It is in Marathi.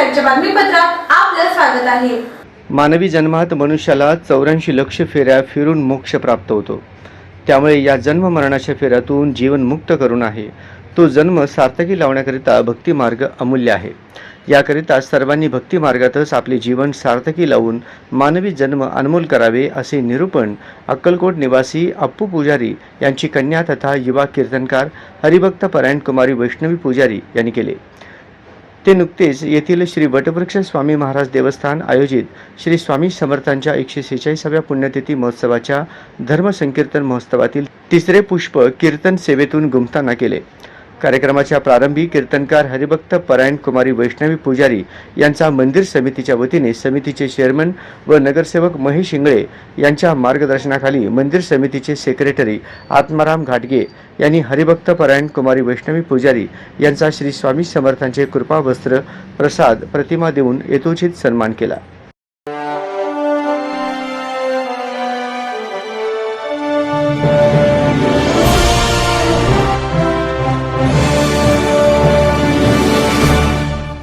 आपलं स्वागत आहे. मानवी जन्मात मनुष्याला चौऱ्याऐंशी लक्ष फेऱ्या फिरून मोक्ष प्राप्त होतो. त्यामुळे या जन्म मरणाच्या फेऱ्यातून जीवन मुक्त करून आहे. तो जन्म सार्थकी लावण्याकरिता भक्ती मार्ग अमूल्य आहे. याकरिता सर्वांनी भक्ती मार्गातच आपले जीवन सार्थकी लावून मानवी जन्म अनमोल करावे असे निरूपण अक्कलकोट निवासी अप्पू पुजारी यांची कन्या तथा युवा कीर्तनकार हरिभक्त परायण कुमारी वैष्णवी पुजारी यांनी केले. ते नुकतेच येथील श्री वटवृक्ष स्वामी महाराज देवस्थान आयोजित श्री स्वामी समर्थांच्या एकशे सेहेचाळीसाव्या पुण्यतिथी महोत्सवाच्या धर्मसंकीर्तन महोत्सवातील तिसरे पुष्प कीर्तन सेवेतून गुंफताना केले कार्यक्रमाच्या प्रारंभी कीर्तनकार हरिभक्त परायण कुमारी वैष्णवी पुजारी यांचा मंदिर समितीच्या वतीने समितीचे चेअरमन व नगरसेवक महेश इंगळे यांच्या मार्गदर्शनाखाली मंदिर समितीचे सेक्रेटरी आत्माराम घाटगे यांनी हरिभक्त परायण कुमारी वैष्णवी पुजारी यांचा श्री स्वामी समर्थांचे कृपावस्त्र प्रसाद प्रतिमा देऊन यथोचित सन्मान केला.